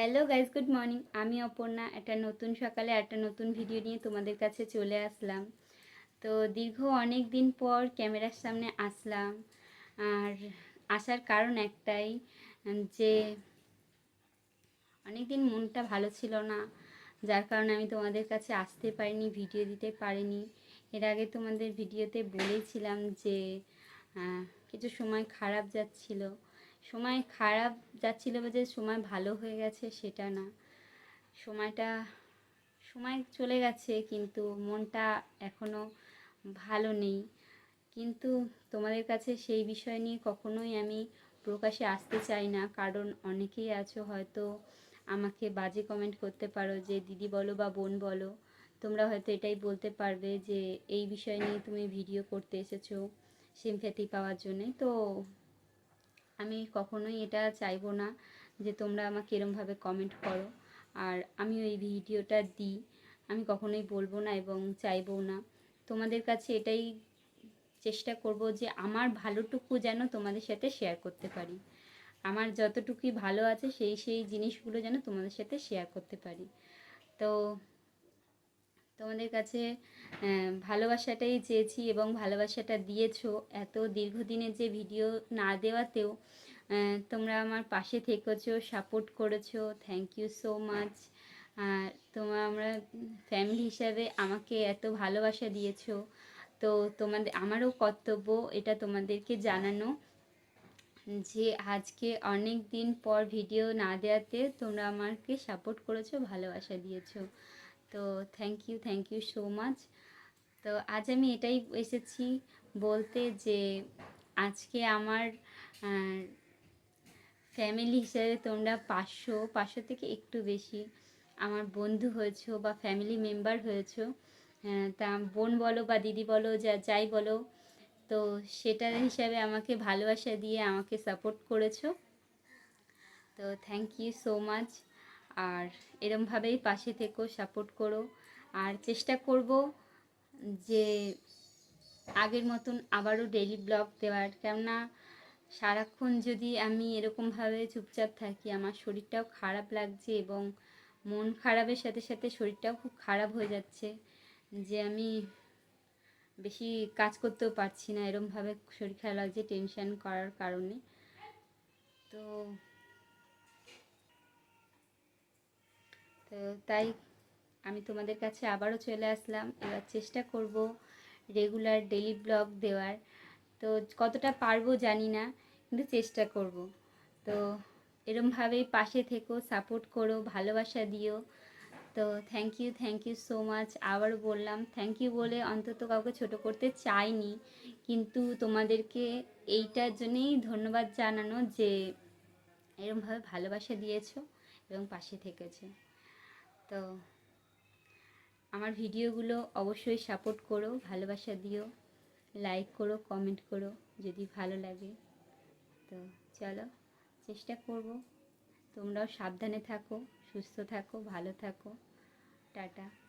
Hello guys good morning. আমি অপর্ণা, একটা নতুন সকালে একটা নতুন ভিডিও নিয়ে তোমাদের কাছে চলে আসলাম। তো দীর্ঘ অনেক দিন পর ক্যামেরার সামনে আসলাম, আর আসার কারণ একটাই, যে অনেক দিন মনটা ভালো ছিল না, যার কারণে আমি তোমাদের কাছে আসতে পারিনি, ভিডিও দিতে পারিনি। এর আগে তোমাদের ভিডিওতে বলেছিলাম যে কিছু সময় খারাপ যাচ্ছিল সময় খারাপ যাচ্ছিল যে সময় ভালো হয়ে গেছে সেটা না। সময়টা, সময় চলে গেছে কিন্তু মনটা এখনও ভালো নেই। কিন্তু তোমাদের কাছে সেই বিষয় নিয়ে কখনোই আমি প্রকাশে আসতে চাই না। কারণ অনেকেই আছো হয়তো আমাকে বাজে কমেন্ট করতে পারো যে, দিদি বলো বা বোন বলো। তোমরা হয়তো এটাই বলতে পারবে যে, এই বিষয় নিয়ে তুমি ভিডিও করতে এসেছ সিমপ্যাথি পাওয়ার জন্যে। তো আমি কখনোই এটা চাইব না যে তোমরা আমাকে এরমভাবে কমেন্ট করো। আর আমি ওই ভিডিওটা দিই। আমি কখনোই বলব না এবং চাইব না। তোমাদের কাছে এটাই চেষ্টা করব যে আমার ভালোটুকু যেন তোমাদের সাথে শেয়ার করতে পারি। আমার যতটুকুই ভালো আছে সেই সেই জিনিসগুলো যেন তোমাদের সাথে শেয়ার করতে পারি। তো তোমাদের কাছে ভালোবাসাটাই চেয়েছি এবং ভালোবাসাটা দিয়েছ। এত দীর্ঘদিনের যে ভিডিও না দেওয়াতেও তোমরা আমার পাশে থেকেছো সাপোর্ট করেছ। থ্যাংক ইউ সো মাচ আর তোমরা আমরা ফ্যামিলি হিসাবে আমাকে এত ভালোবাসা দিয়েছ। তো তোমাদের, আমারও কর্তব্য এটা তোমাদেরকে জানানো যে আজকে অনেক দিন পর ভিডিও না দেওয়াতে তোমরা আমাকে সাপোর্ট করেছ, ভালোবাসা দিয়েছ। তো thank you thank you so much তো আজ আমি এটাই এসেছি বলতে যে আজকে আমার ফ্যামিলি হিসাবে তোমরা পাঁচশো পাঁচশো থেকে একটু বেশি আমার বন্ধু হয়েছো বা ফ্যামিলি মেম্বার হয়েছো। তা বোন বলো বা দিদি বলো, যা, যাই বলো, তো সেটার হিসাবে আমাকে ভালোবাসা দিয়ে আমাকে সাপোর্ট করেছ। তো থ্যাংক ইউ সো মাচ আর এরমভাবেই পাশে থেকো সাপোর্ট করো। আর চেষ্টা করব যে আগের মতন আবারও ডেলি ব্লগ দেওয়ার। কেননা সারাক্ষণ যদি আমি এরকমভাবে চুপচাপ থাকি, আমার শরীরটাও খারাপ লাগছে এবং মন খারাপের সাথে সাথে শরীরটাও খুব খারাপ হয়ে যাচ্ছে যে আমি বেশি কাজ করতেও পারছি না এরমভাবে শরীর খারাপ লাগছে টেনশন করার কারণে। তো তো তাই আমি তোমাদের কাছে আবারও চলে আসলাম। এবার চেষ্টা করব রেগুলার ডেলি ব্লগ দেওয়ার। তো কতটা পারব জানি না, কিন্তু চেষ্টা করব। তো এরমভাবেই পাশে থেকো সাপোর্ট করো, ভালোবাসা দিও। তো thank you thank you so much আবার বললাম থ্যাংক ইউ বলে অন্তত কাউকে ছোট করতে চাইনি। কিন্তু তোমাদেরকে এইটার জন্যেই ধন্যবাদ জানানো যে এরমভাবে ভালোবাসা দিয়েছ এবং পাশে থেকেছো। তো আমার ভিডিওগুলো অবশ্যই সাপোর্ট করো, ভালোবাসা দিও লাইক করো কমেন্ট করো, যদি ভালো লাগে। তো চলো, চেষ্টা করব। তোমরাও সাবধানে থাকো, সুস্থ থাকো, ভালো থাকো। টাটা।